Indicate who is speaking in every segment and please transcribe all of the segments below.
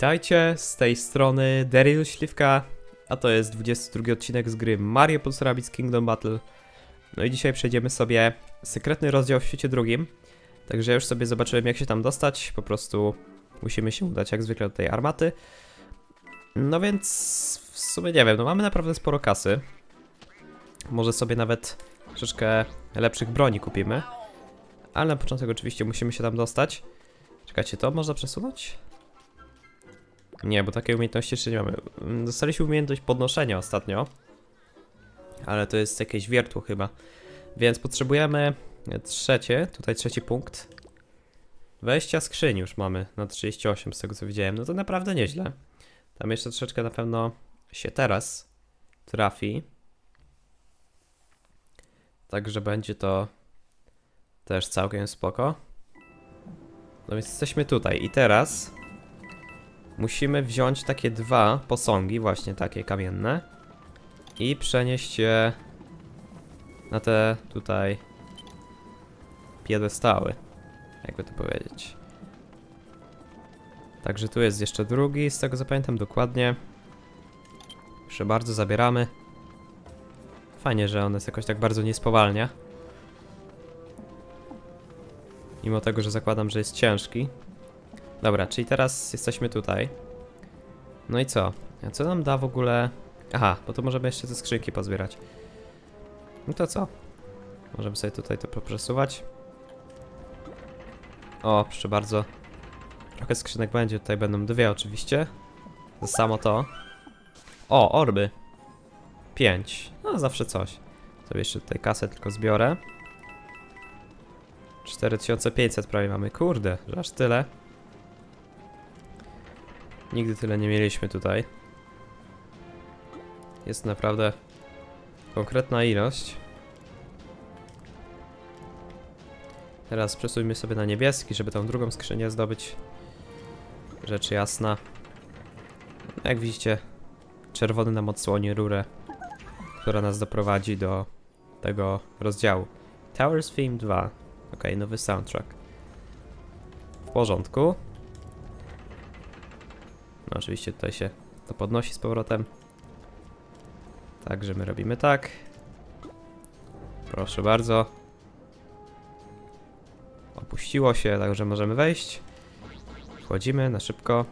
Speaker 1: Witajcie, z tej strony Daryl Śliwka, a to jest 22 odcinek z gry Mario plus Rabbids Kingdom Battle. No i dzisiaj przejdziemy sobie sekretny rozdział w świecie drugim, także już sobie zobaczyłem jak się tam dostać, po prostu musimy się udać jak zwykle do tej armaty. No więc w sumie nie wiem, no mamy naprawdę sporo kasy. Może sobie nawet troszeczkę lepszych broni kupimy. Ale na początek oczywiście musimy się tam dostać. Czekajcie, to można przesunąć? Nie, bo takiej umiejętności jeszcze nie mamy. Mm, Dostaliśmy umiejętność podnoszenia ostatnio. Ale to jest jakieś wiertło chyba. Więc potrzebujemy trzecie, tutaj trzeci punkt. Wejścia skrzyń już mamy na 38 z tego co widziałem. No to naprawdę nieźle. Tam jeszcze troszeczkę na pewno się teraz trafi. Także będzie to też całkiem spoko. No więc jesteśmy tutaj i teraz musimy wziąć takie dwa posągi, właśnie takie kamienne i przenieść je na te tutaj piedestały, jakby to powiedzieć. Także tu jest jeszcze drugi, z tego co pamiętam dokładnie. Proszę bardzo, zabieramy. Fajnie, że on jest jakoś tak bardzo nie spowalnia. Mimo tego, że zakładam, że jest ciężki. Dobra, czyli teraz jesteśmy tutaj. No i co? A co nam da w ogóle... Aha, bo to możemy jeszcze te skrzynki pozbierać. No to co? Możemy sobie tutaj to poprzesuwać. O, proszę bardzo. Trochę skrzynek będzie, tutaj będą dwie oczywiście. To samo to. O, orby. Pięć. No, zawsze coś. Sobie jeszcze tutaj kasę tylko zbiorę. 4500 prawie mamy. Kurde, że aż tyle. Nigdy tyle nie mieliśmy tutaj. Jest naprawdę konkretna ilość. Teraz przesuńmy sobie na niebieski, żeby tą drugą skrzynię zdobyć. Rzecz jasna. Jak widzicie, czerwony nam odsłoni rurę, która nas doprowadzi do tego rozdziału. Towers Theme 2. Ok, nowy soundtrack. W porządku. No oczywiście tutaj się to podnosi z powrotem. Także my robimy tak. Proszę bardzo. Opuściło się, także możemy wejść. Wchodzimy na szybko.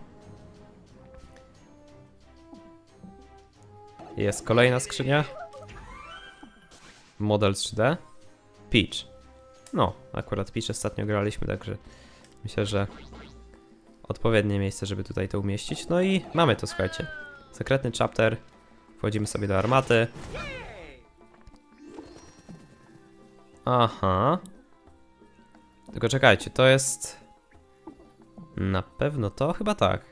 Speaker 1: Jest kolejna skrzynia. Model 3D. Peach. No, akurat Peach ostatnio graliśmy, także myślę, że odpowiednie miejsce, żeby tutaj to umieścić. No i mamy to, słuchajcie. Sekretny chapter. Wchodzimy sobie do armaty. Aha. Tylko czekajcie, to jest... Na pewno to? Chyba tak.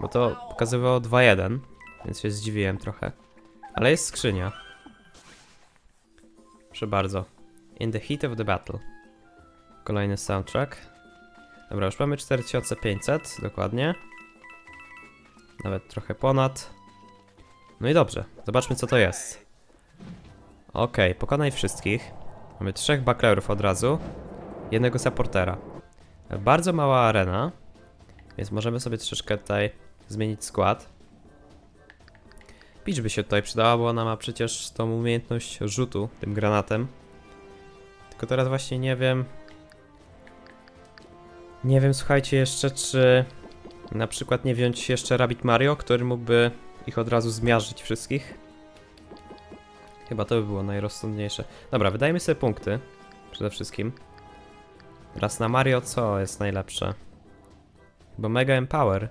Speaker 1: Bo to pokazywało 2-1, więc się zdziwiłem trochę. Ale jest skrzynia. Proszę bardzo. In the heat of the battle. Kolejny soundtrack. Dobra, już mamy 4500, dokładnie. Nawet trochę ponad. No i dobrze, zobaczmy co to jest. Okej, pokonaj wszystkich. Mamy trzech baklerów od razu. Jednego supportera. Bardzo mała arena, więc możemy sobie troszeczkę tutaj zmienić skład. Peach by się tutaj przydała, bo ona ma przecież tą umiejętność rzutu tym granatem. Tylko teraz właśnie nie wiem. Nie wiem, słuchajcie, jeszcze czy na przykład nie wziąć jeszcze Rabbit Mario, który mógłby ich od razu zmiażdżyć wszystkich. Chyba to by było najrozsądniejsze. Dobra, wydajmy sobie punkty. Przede wszystkim. Raz na Mario co jest najlepsze? Chyba Mega Empower.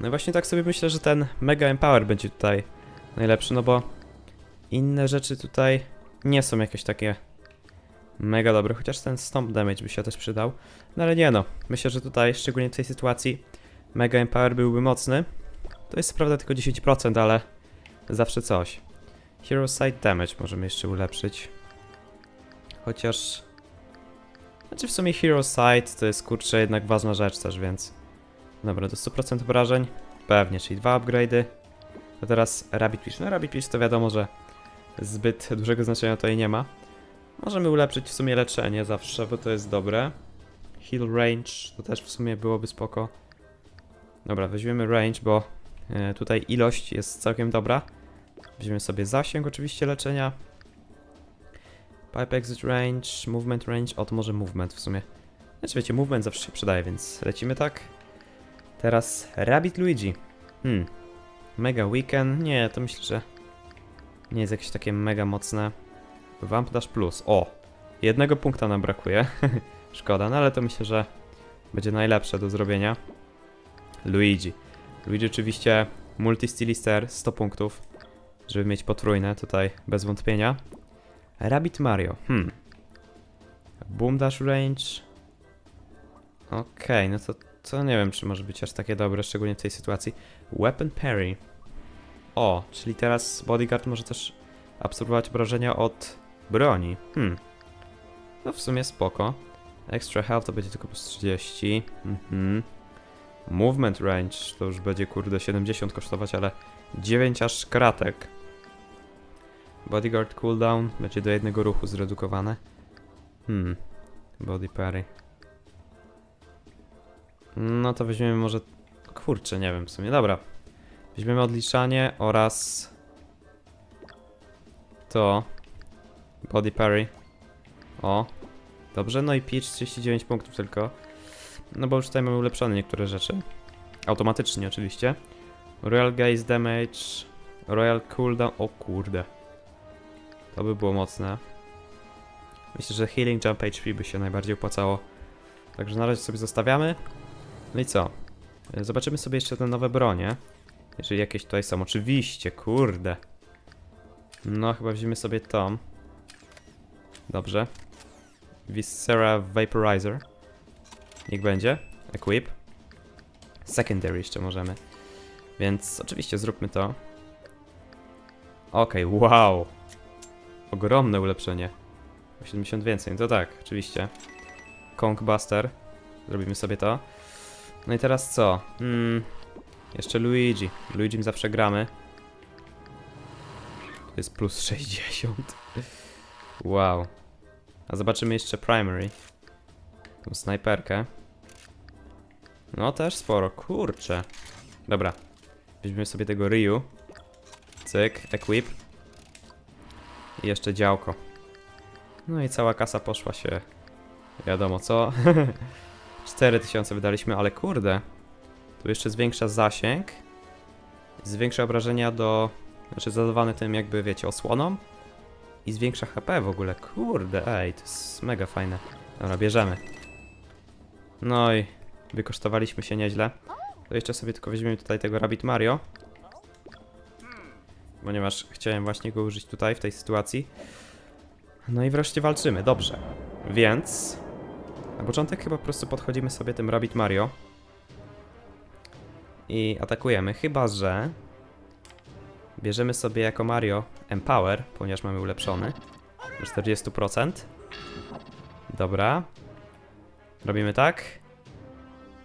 Speaker 1: No i właśnie tak sobie myślę, że ten Mega Empower będzie tutaj najlepszy, no bo inne rzeczy tutaj nie są jakieś takie mega dobre, chociaż ten Stomp Damage by się też przydał. No ale nie no, myślę, że tutaj, szczególnie w tej sytuacji, Mega Empower byłby mocny. To jest prawda tylko 10%, ale zawsze coś. Hero Side Damage możemy jeszcze ulepszyć. Chociaż... Znaczy w sumie Hero Side to jest kurczę jednak ważna rzecz też, więc... Dobra, do 100% obrażeń? Pewnie, czyli dwa upgrade'y. A teraz Rabbit Peach. No Rabbit Peach to wiadomo, że zbyt dużego znaczenia tutaj nie ma. Możemy ulepszyć w sumie leczenie zawsze, bo to jest dobre. Heal range to też w sumie byłoby spoko. Dobra, weźmiemy range, bo e, tutaj ilość jest całkiem dobra. Weźmiemy sobie zasięg oczywiście leczenia. Pipe exit range, movement range, o to może movement w sumie. Znaczy wiecie, movement zawsze się przydaje, więc lecimy tak. Teraz Rabbit Luigi. Hmm. Mega Weekend, nie, to myślę, że nie jest jakieś takie mega mocne. Vamp Dash Plus, o! Jednego punkta nam brakuje. Szkoda, no ale to myślę, że będzie najlepsze do zrobienia. Luigi. Luigi oczywiście multi-stilister, 100 punktów, żeby mieć potrójne tutaj, bez wątpienia. Rabbit Mario, hmm. Boom Dash Range. Okej, no to, to nie wiem, czy może być aż takie dobre, szczególnie w tej sytuacji. Weapon Parry. O, czyli teraz Bodyguard może też absorbować obrażenia od broni. Hmm. No w sumie spoko. Extra health to będzie tylko plus 30. Mhm. Movement range to już będzie kurde 70 kosztować, ale 9 aż kratek. Bodyguard cooldown będzie do jednego ruchu zredukowane. Hmm. Body parry. No to weźmiemy może... Kurczę, nie wiem w sumie. Dobra. Weźmiemy odliczanie oraz... To. Body parry. O. Dobrze, no i pitch 39 punktów tylko. No bo już tutaj mamy ulepszone niektóre rzeczy. Automatycznie oczywiście. Royal Gaze Damage. Royal Cooldown. O kurde. To by było mocne. Myślę, że Healing Jump HP by się najbardziej opłacało. Także na razie sobie zostawiamy. No i co? E, Zobaczymy sobie jeszcze te nowe bronie. Jeżeli jakieś tutaj są. Oczywiście, kurde. No, chyba weźmiemy sobie tą. Dobrze. Viscera Vaporizer. Niech będzie. Equip. Secondary jeszcze możemy. Więc oczywiście zróbmy to. Okej, wow. Ogromne ulepszenie. O 70 więcej, to tak, oczywiście. Kong Buster. Zrobimy sobie to. No i teraz co? Hmm, jeszcze Luigi. Luigi zawsze gramy. To jest plus 60. Wow. A zobaczymy jeszcze Primary. Tą snajperkę. No też sporo, kurczę. Dobra. Weźmiemy sobie tego Ryu. Cyk, equip. I jeszcze działko. No i cała kasa poszła się. Wiadomo co. 4000 wydaliśmy, ale kurde. Tu jeszcze zwiększa zasięg. Zwiększa obrażenia do. Znaczy zadawany tym jakby wiecie, osłoną. I zwiększa HP w ogóle. Kurde, ej, to jest mega fajne. Dobra, bierzemy. No i wykosztowaliśmy się nieźle. To jeszcze sobie tylko weźmiemy tutaj tego Rabbit Mario. Ponieważ chciałem właśnie go użyć tutaj, w tej sytuacji. No i wreszcie walczymy, dobrze. Więc... Na początek chyba po prostu podchodzimy sobie tym Rabbit Mario. I atakujemy, chyba że... Bierzemy sobie jako Mario Empower, ponieważ mamy ulepszony. Do 40%. Dobra. Robimy tak.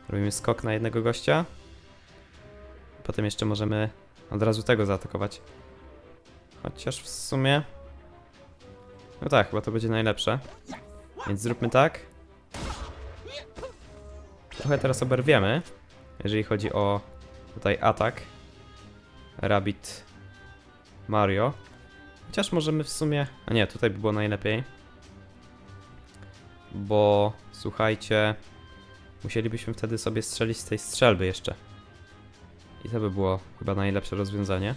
Speaker 1: Robimy skok na jednego gościa. Potem jeszcze możemy od razu tego zaatakować. Chociaż w sumie... No tak, chyba to będzie najlepsze. Więc zróbmy tak. Trochę teraz oberwiemy, jeżeli chodzi o tutaj atak. Rabbit Mario. Chociaż możemy w sumie... A nie, tutaj by było najlepiej. Bo słuchajcie, musielibyśmy wtedy sobie strzelić z tej strzelby jeszcze. I to by było chyba najlepsze rozwiązanie.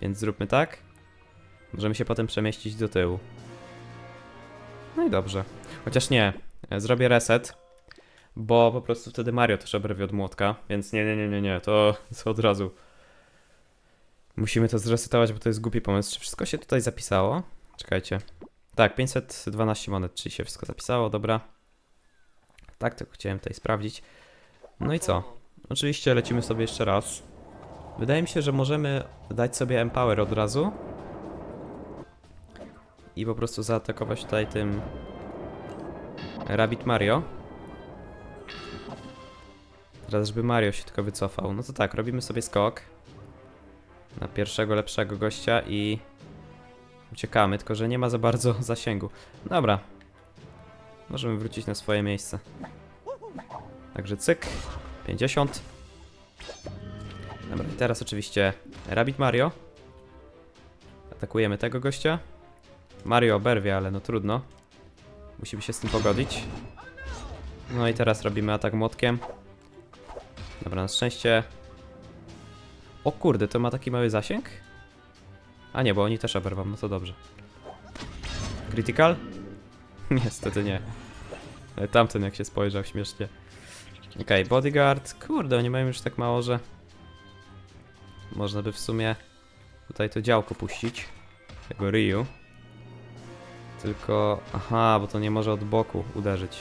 Speaker 1: Więc zróbmy tak. Możemy się potem przemieścić do tyłu. No i dobrze. Chociaż nie, e, zrobię reset, bo po prostu wtedy Mario też oberwie od młotka, więc nie, nie, nie, nie, nie, to, to od razu. Musimy to zresetować, bo to jest głupi pomysł. Czy wszystko się tutaj zapisało? Czekajcie. Tak, 512 monet, czyli się wszystko zapisało, dobra. Tak, tylko chciałem tutaj sprawdzić. No i co? Oczywiście lecimy sobie jeszcze raz. Wydaje mi się, że możemy dać sobie Empower od razu. I po prostu zaatakować tutaj tym Rabbit Mario. Teraz, żeby Mario się tylko wycofał. No to tak, robimy sobie skok na pierwszego lepszego gościa i uciekamy, tylko że nie ma za bardzo zasięgu. Dobra. Możemy wrócić na swoje miejsce. Także cyk. 50. Dobra, i teraz oczywiście Rabbit Mario. Atakujemy tego gościa. Mario oberwie, ale no trudno. Musimy się z tym pogodzić. No i teraz robimy atak młotkiem. Dobra, na szczęście... O kurde, to ma taki mały zasięg? A nie, bo oni też oberwą, no to dobrze. Critical? Niestety nie. Ale tamten jak się spojrzał śmiesznie. Okej, bodyguard. Kurde, oni mają już tak mało, że... Można by w sumie tutaj to działko puścić. Tego Ryu. Tylko... Aha, bo to nie może od boku uderzyć.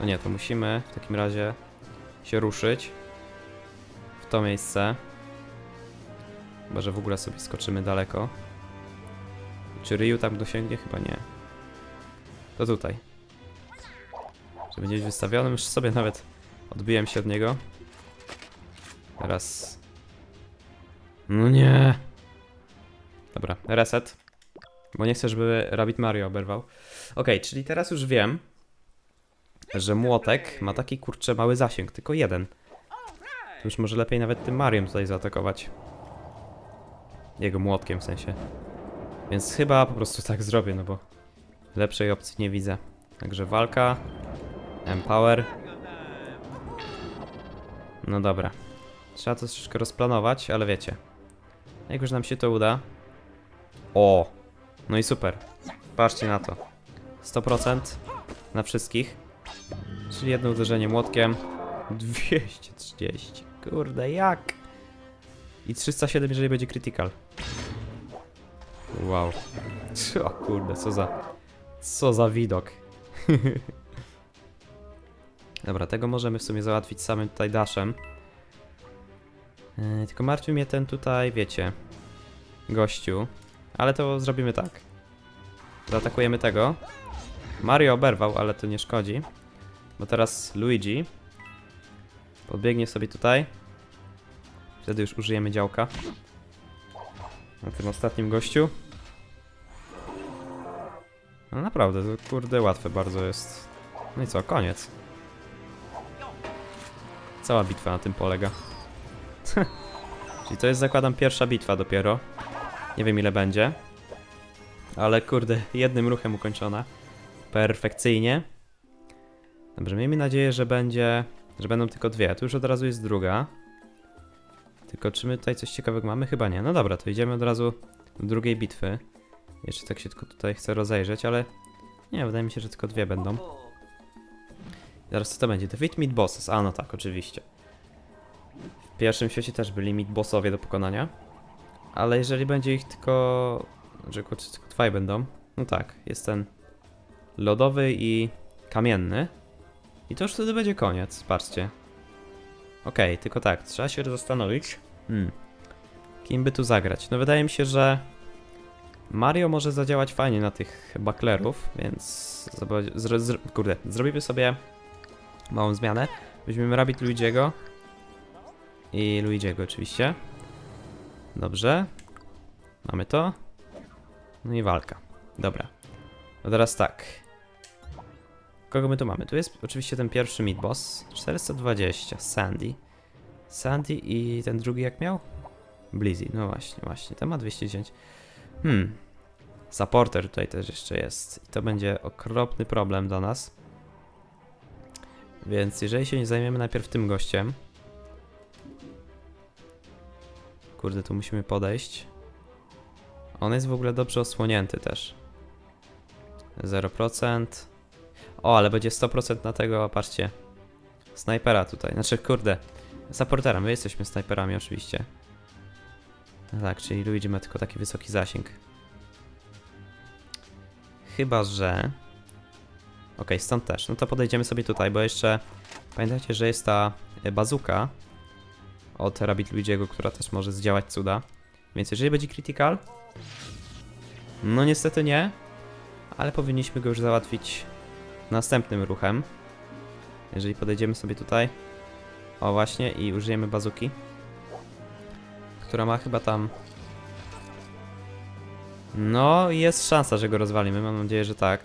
Speaker 1: No nie, to musimy w takim razie się ruszyć w to miejsce. Chyba, że w ogóle sobie skoczymy daleko. Czy Ryu tam dosięgnie? Chyba nie. To tutaj. Że będzie wystawiony, już sobie nawet odbiłem się od niego. Teraz. No nie. Dobra, reset. Bo nie chcę, żeby Rabbit Mario oberwał. Okej, czyli teraz już wiem, że młotek ma taki kurczę mały zasięg, tylko jeden. To już może lepiej nawet tym Mariem tutaj zaatakować. Jego młotkiem w sensie. Więc chyba po prostu tak zrobię, no bo lepszej opcji nie widzę. Także walka. Empower. No dobra. Trzeba to troszeczkę rozplanować, ale wiecie. Jak już nam się to uda. O! No i super. Patrzcie na to. 100% na wszystkich. Czyli jedno uderzenie młotkiem. 230. Kurde, jak? I 307, jeżeli będzie critical. Wow. O kurde, co za... Co za widok. Dobra, tego możemy w sumie załatwić samym tutaj dashem. Yy, tylko martwi mnie ten tutaj, wiecie, gościu. Ale to zrobimy tak. Zaatakujemy tego. Mario oberwał, ale to nie szkodzi. Bo teraz Luigi podbiegnie sobie tutaj. Wtedy już użyjemy działka. Na tym ostatnim gościu. No naprawdę, to kurde łatwe bardzo jest. No i co, koniec. Cała bitwa na tym polega. Czyli to jest zakładam pierwsza bitwa dopiero. Nie wiem ile będzie. Ale kurde, jednym ruchem ukończona. Perfekcyjnie. Dobrze, miejmy nadzieję, że będzie. że będą tylko dwie. Tu już od razu jest druga. Tylko czy my tutaj coś ciekawego mamy? Chyba nie. No dobra, to idziemy od razu do drugiej bitwy. Jeszcze tak się tylko tutaj chcę rozejrzeć, ale nie, wydaje mi się, że tylko dwie będą. Zaraz co to będzie? Defeat Meat Bosses. A no tak, oczywiście. W pierwszym świecie też byli Meat Bossowie do pokonania. Ale jeżeli będzie ich tylko... że kurczę, tylko dwaj będą. No tak, jest ten lodowy i kamienny. I to już wtedy będzie koniec, patrzcie. Okej, tylko tak, trzeba się zastanowić. Hmm. Kim by tu zagrać? No wydaje mi się, że Mario może zadziałać fajnie na tych baklerów, więc zro- zro- kurde, zrobimy sobie małą zmianę. Weźmiemy Rabbit Luigiego i Luigiego oczywiście. Dobrze. Mamy to. No i walka. Dobra. No teraz tak. Kogo my tu mamy? Tu jest oczywiście ten pierwszy mid boss. 420. Sandy. Sandy i ten drugi jak miał? Blizzy. No właśnie, właśnie. Ten ma 210. Hmm. Supporter tutaj też jeszcze jest. I to będzie okropny problem dla nas. Więc jeżeli się nie zajmiemy najpierw tym gościem. Kurde, tu musimy podejść. On jest w ogóle dobrze osłonięty też. 0%. O, ale będzie 100% na tego, patrzcie. Snajpera tutaj. Znaczy, kurde. Supportera, my jesteśmy snajperami oczywiście. No tak, czyli Luigi ma tylko taki wysoki zasięg. Chyba, że... Okej, stąd też. No to podejdziemy sobie tutaj, bo jeszcze... Pamiętajcie, że jest ta e, bazuka od Rabbit Luigiego, która też może zdziałać cuda. Więc jeżeli będzie critical... No niestety nie. Ale powinniśmy go już załatwić następnym ruchem. Jeżeli podejdziemy sobie tutaj. O właśnie, i użyjemy bazuki. Która ma chyba tam... No, jest szansa, że go rozwalimy. Mam nadzieję, że tak.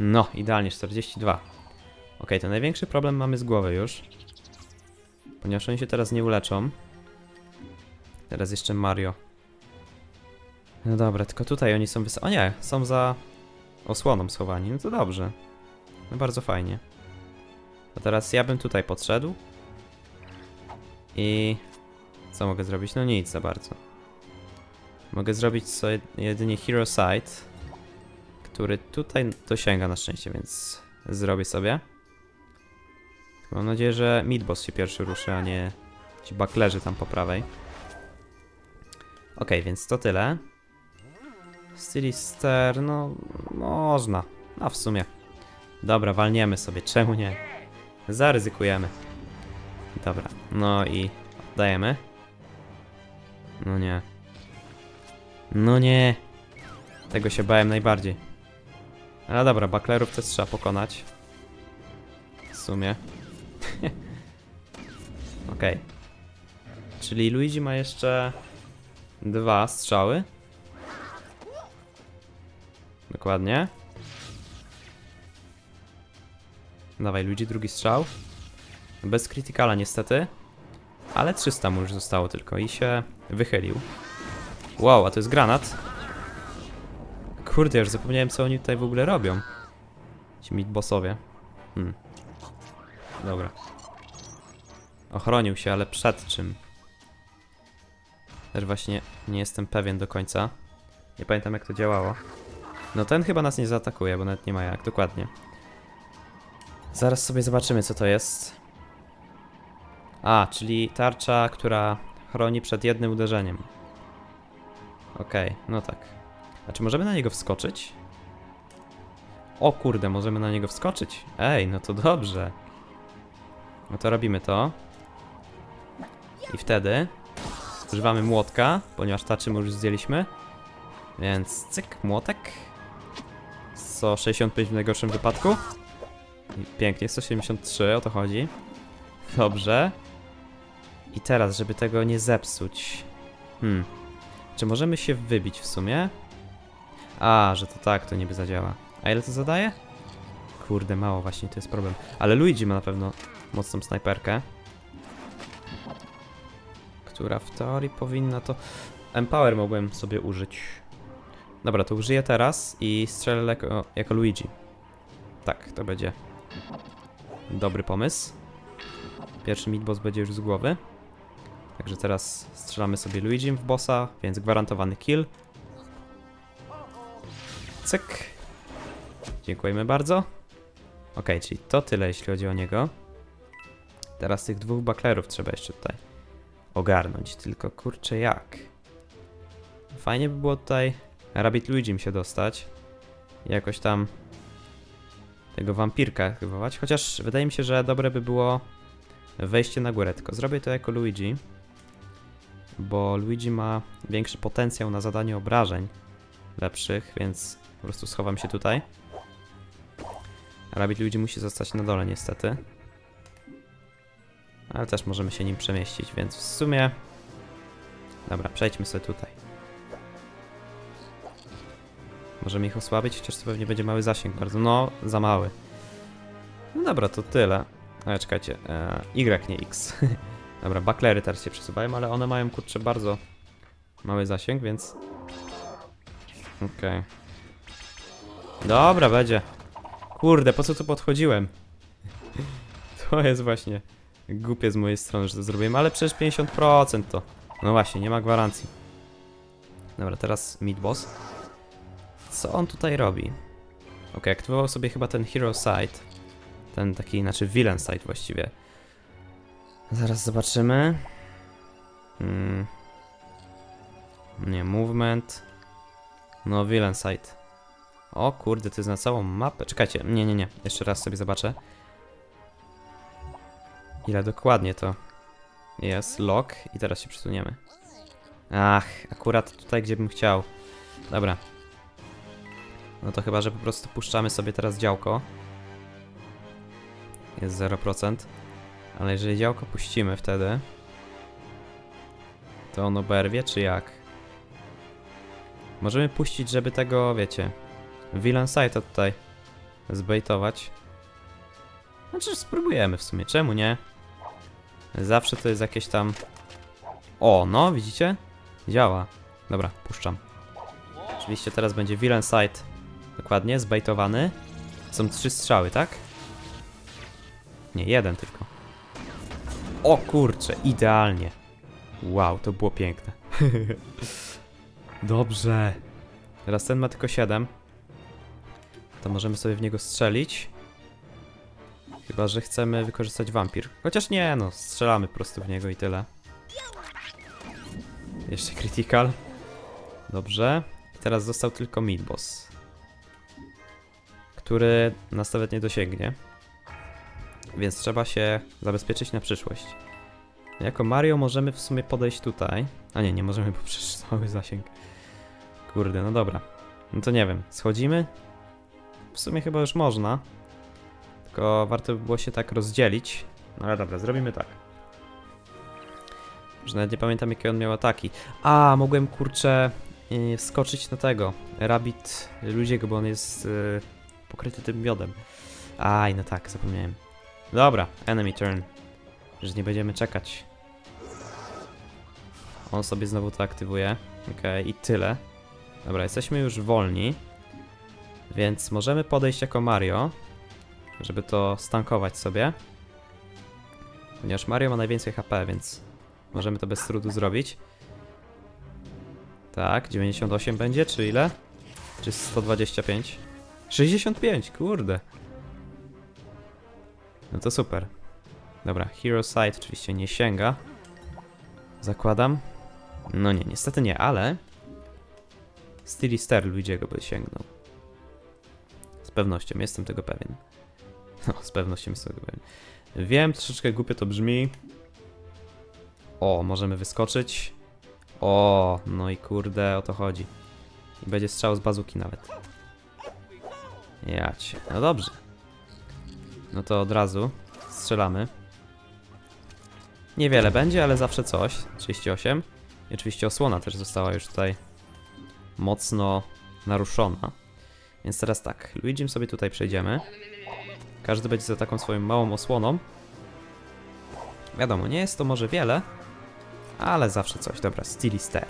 Speaker 1: No, idealnie, 42. Okej, to największy problem mamy z głowy już. Ponieważ oni się teraz nie uleczą. Teraz jeszcze Mario. No dobra, tylko tutaj oni są wys... O nie, są za osłoną schowani. No to dobrze. No bardzo fajnie. To teraz ja bym tutaj podszedł. I... Co mogę zrobić? No nic za bardzo. Mogę zrobić jed- jedynie Hero Sight, który tutaj dosięga na szczęście, więc zrobię sobie. Mam nadzieję, że Midboss się pierwszy ruszy, a nie ci baklerzy tam po prawej. Okej, więc to tyle. Stilister, no można. A w sumie. Dobra, walniemy sobie, czemu nie? Zaryzykujemy. Dobra, no i oddajemy. No nie. No nie. Tego się bałem najbardziej. Ale dobra, baklerów też trzeba pokonać. W sumie. Okej. Czyli Luigi ma jeszcze dwa strzały. Dokładnie. Dawaj, Luigi, drugi strzał. Bez krytykala niestety. Ale 300 mu już zostało tylko i się wychylił. Wow, a to jest granat. Kurde, już zapomniałem co oni tutaj w ogóle robią. Ci midbossowie. Hmm. Dobra. Ochronił się, ale przed czym? Też właśnie nie jestem pewien do końca. Nie pamiętam jak to działało. No ten chyba nas nie zaatakuje, bo nawet nie ma jak, dokładnie. Zaraz sobie zobaczymy co to jest. A, czyli tarcza, która chroni przed jednym uderzeniem. Okej, no tak. A czy możemy na niego wskoczyć? O kurde, możemy na niego wskoczyć. Ej, no to dobrze. No to robimy to. I wtedy używamy młotka, ponieważ tarczy już zdjęliśmy. Więc cyk, młotek. 165 w najgorszym wypadku. Pięknie, 173, o to chodzi. Dobrze. I teraz, żeby tego nie zepsuć. Hmm. Czy możemy się wybić w sumie? A, że to tak, to niby zadziała. A ile to zadaje? Kurde, mało właśnie, to jest problem. Ale Luigi ma na pewno mocną snajperkę. Która w teorii powinna to... Empower mogłem sobie użyć. Dobra, to użyję teraz i strzelę jako, jako Luigi. Tak, to będzie dobry pomysł. Pierwszy midboss będzie już z głowy. Także teraz strzelamy sobie Luigi w bossa, więc gwarantowany kill. Cyk. Dziękujemy bardzo. Ok, czyli to tyle jeśli chodzi o niego. Teraz tych dwóch baklerów trzeba jeszcze tutaj ogarnąć, tylko kurczę jak. Fajnie by było tutaj Rabbit Luigi się dostać. Jakoś tam tego wampirka aktywować. Chociaż wydaje mi się, że dobre by było wejście na górę. Tylko zrobię to jako Luigi. Bo Luigi ma większy potencjał na zadanie obrażeń lepszych, więc po prostu schowam się tutaj. Rabbit Luigi musi zostać na dole niestety. Ale też możemy się nim przemieścić, więc w sumie... Dobra, przejdźmy sobie tutaj. Możemy ich osłabić, chociaż to pewnie będzie mały zasięg bardzo. No, za mały. No dobra, to tyle. Ale czekajcie, e, Y, nie X. dobra, baklery teraz się przesuwają, ale one mają kurczę bardzo mały zasięg, więc... Okej. Dobra, będzie. Kurde, po co tu podchodziłem? To jest właśnie głupie z mojej strony, że to zrobiłem, ale przecież 50% to. No właśnie, nie ma gwarancji. Dobra, teraz midboss. Co on tutaj robi? Ok, aktywował sobie chyba ten Hero Sight. Ten taki, znaczy Villain Sight właściwie. Zaraz zobaczymy. Hmm. Nie, movement. No, Villain Sight. O kurde, to jest na całą mapę. Czekajcie, nie, nie, nie. Jeszcze raz sobie zobaczę. Ile dokładnie to jest? Lock. I teraz się przesuniemy. Ach, akurat tutaj, gdzie bym chciał. Dobra. No to chyba, że po prostu puszczamy sobie teraz działko. Jest 0%. Ale jeżeli działko puścimy wtedy, to ono berwie, czy jak? Możemy puścić, żeby tego, wiecie, Villain Sighta tutaj zbejtować. Znaczy, spróbujemy w sumie, czemu nie? Zawsze to jest jakieś tam... O, no, widzicie? Działa. Dobra, puszczam. Oczywiście teraz będzie Villain Sight. Dokładnie, zbejtowany. Są trzy strzały, tak? Nie, jeden tylko. O kurczę, idealnie. Wow, to było piękne. Dobrze. Teraz ten ma tylko 7. To możemy sobie w niego strzelić. Chyba, że chcemy wykorzystać wampir. Chociaż nie, no, strzelamy po prostu w niego i tyle. Jeszcze critical. Dobrze. Teraz został tylko mid boss. Który nas nawet nie dosięgnie. Więc trzeba się zabezpieczyć na przyszłość. Jako Mario możemy w sumie podejść tutaj. A nie, nie możemy, bo przecież cały zasięg. Kurde, no dobra. No to nie wiem, schodzimy? W sumie chyba już można. Tylko warto by było się tak rozdzielić. No ale dobra, zrobimy tak. Że nawet nie pamiętam jakie on miał ataki. A, mogłem kurczę yy, wskoczyć na tego. Rabbit Ludziego, bo on jest yy, pokryty tym miodem. Aj, no tak, zapomniałem. Dobra, enemy turn. Że nie będziemy czekać. On sobie znowu to aktywuje. Okej, i tyle. Dobra, jesteśmy już wolni. Więc możemy podejść jako Mario, żeby to stankować sobie. Ponieważ Mario ma najwięcej HP, więc możemy to bez trudu zrobić. Tak, 98 będzie, czy ile? Czy 125? 65, kurde. No to super. Dobra, Hero Sight oczywiście nie sięga. Zakładam. No nie, niestety nie, ale... Steely Star Luigiego by sięgnął. Z pewnością, jestem tego pewien. No, z pewnością jestem tego pewien. Wiem, troszeczkę głupio to brzmi. O, możemy wyskoczyć. O, no i kurde, o to chodzi. I będzie strzał z bazuki nawet. Jacie. No dobrze. No to od razu strzelamy. Niewiele będzie, ale zawsze coś. 38. I oczywiście osłona też została już tutaj mocno naruszona. Więc teraz tak, Luigim sobie tutaj przejdziemy. Każdy będzie za taką swoją małą osłoną. Wiadomo, nie jest to może wiele, ale zawsze coś. Dobra, Steely Star.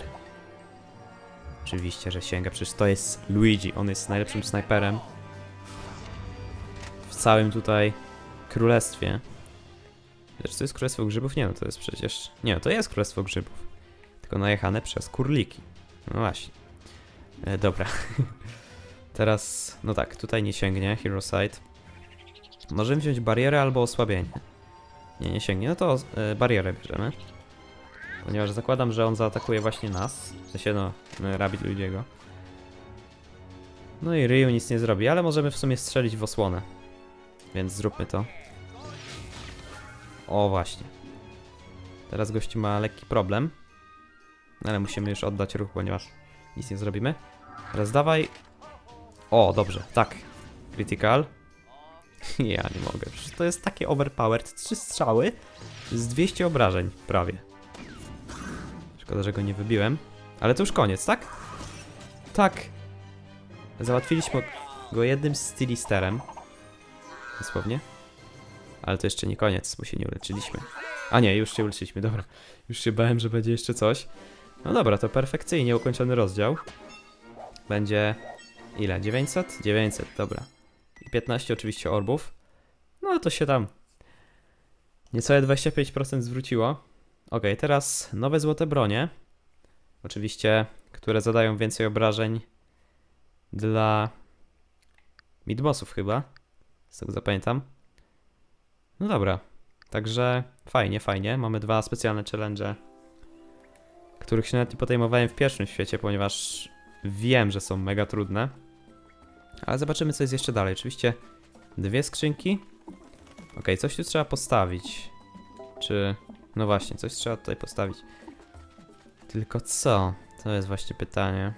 Speaker 1: Oczywiście, że sięga, przecież to jest Luigi, on jest najlepszym snajperem w całym tutaj królestwie. Lecz to jest królestwo grzybów? Nie, no to jest przecież... Nie, to jest królestwo grzybów. Tylko najechane przez kurliki. No właśnie. E, dobra. Teraz, no tak, tutaj nie sięgnie, Hero Sight. Możemy wziąć barierę albo osłabienie. Nie, nie sięgnie, no to e, barierę bierzemy. Ponieważ zakładam, że on zaatakuje właśnie nas. W sensie, no, no Rabbit Luigiego. No i Ryu nic nie zrobi, ale możemy w sumie strzelić w osłonę. Więc zróbmy to. O, właśnie. Teraz gościu ma lekki problem. Ale musimy już oddać ruch, ponieważ nic nie zrobimy. Teraz dawaj. O, dobrze, tak. Critical. Ja nie mogę, przecież to jest takie overpowered. Trzy strzały z 200 obrażeń, prawie. Szkoda, że go nie wybiłem. Ale to już koniec, tak? Tak. Załatwiliśmy go jednym stylisterem. Dosłownie. Ale to jeszcze nie koniec, bo się nie uleczyliśmy. A nie, już się uleczyliśmy, dobra. Już się bałem, że będzie jeszcze coś. No dobra, to perfekcyjnie ukończony rozdział. Będzie... Ile? 900? 900, dobra. I 15 oczywiście orbów. No to się tam... Niecałe 25% zwróciło. Ok, teraz nowe złote bronie. Oczywiście, które zadają więcej obrażeń dla midbossów chyba. Z tego zapamiętam. No dobra. Także fajnie, fajnie. Mamy dwa specjalne challenge, których się nawet nie podejmowałem w pierwszym świecie, ponieważ wiem, że są mega trudne. Ale zobaczymy, co jest jeszcze dalej. Oczywiście dwie skrzynki. Ok, coś tu trzeba postawić. Czy... No właśnie, coś trzeba tutaj postawić. Tylko co? To jest właśnie pytanie.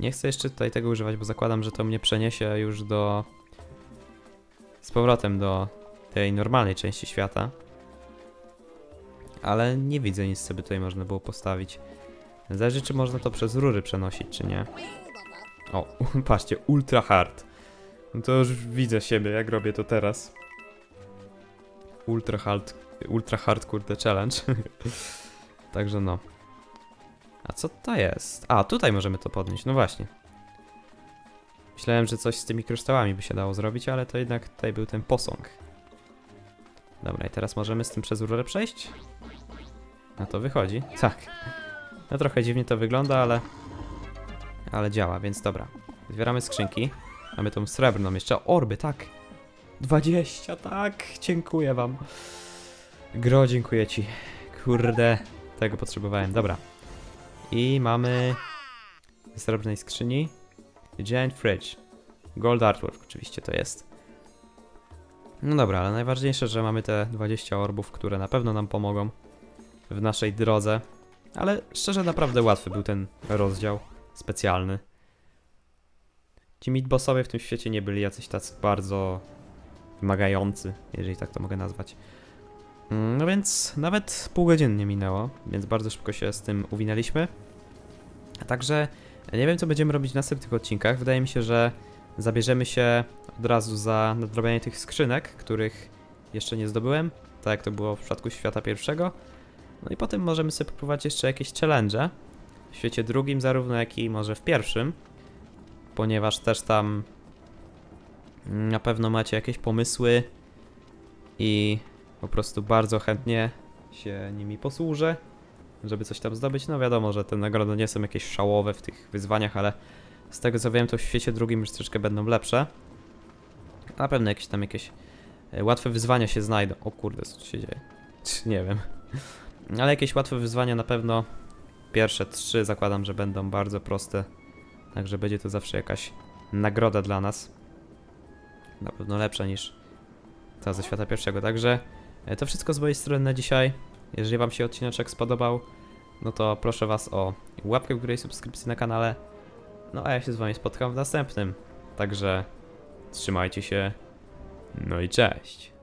Speaker 1: Nie chcę jeszcze tutaj tego używać, bo zakładam, że to mnie przeniesie już do... Z powrotem do tej normalnej części świata. Ale nie widzę nic, co by tutaj można było postawić. Zależy, czy można to przez rury przenosić, czy nie. O, patrzcie, ultra hard. No to już widzę siebie, jak robię to teraz. ultra hard, ultra hard kurde challenge. Także no. A co to jest? A, tutaj możemy to podnieść, no właśnie. Myślałem, że coś z tymi kryształami by się dało zrobić, ale to jednak tutaj był ten posąg. Dobra, i teraz możemy z tym przez rurę przejść? No to wychodzi. Tak. No trochę dziwnie to wygląda, ale... Ale działa, więc dobra. Zbieramy skrzynki. Mamy tą srebrną jeszcze. Orby, tak. 20, tak. Dziękuję wam. Gro, dziękuję ci. Kurde, tego potrzebowałem. Dobra. I mamy z srebrnej skrzyni Giant Fridge. Gold Artwork oczywiście to jest. No dobra, ale najważniejsze, że mamy te 20 orbów, które na pewno nam pomogą w naszej drodze. Ale szczerze, naprawdę łatwy był ten rozdział specjalny. Ci midbossowie w tym świecie nie byli jacyś tacy bardzo wymagający, jeżeli tak to mogę nazwać. Mm, No więc nawet pół godziny nie minęło, więc bardzo szybko się z tym uwinęliśmy. A Także nie wiem, co będziemy robić w następnych odcinkach. Wydaje mi się, że zabierzemy się od razu za nadrobienie tych skrzynek, których jeszcze nie zdobyłem, tak jak to było w przypadku świata pierwszego. No i potem możemy sobie popróbować jeszcze jakieś challenge w świecie drugim, zarówno jak i może w pierwszym, ponieważ też tam na pewno macie jakieś pomysły i po prostu bardzo chętnie się nimi posłużę, żeby coś tam zdobyć. No wiadomo, że te nagrody nie są jakieś szałowe w tych wyzwaniach, ale z tego co wiem, to w świecie drugim już troszeczkę będą lepsze. Na pewno jakieś tam jakieś e, łatwe wyzwania się znajdą. O kurde, co tu się dzieje? Nie wiem. Ale jakieś łatwe wyzwania na pewno. Pierwsze trzy zakładam, że będą bardzo proste. Także będzie to zawsze jakaś nagroda dla nas. Na pewno lepsza niż ta ze świata pierwszego. Także e, to wszystko z mojej strony na dzisiaj. Jeżeli Wam się odcineczek spodobał, no to proszę Was o łapkę w górę i subskrypcję na kanale. No a ja się z Wami spotkam w następnym. Także trzymajcie się. No i cześć.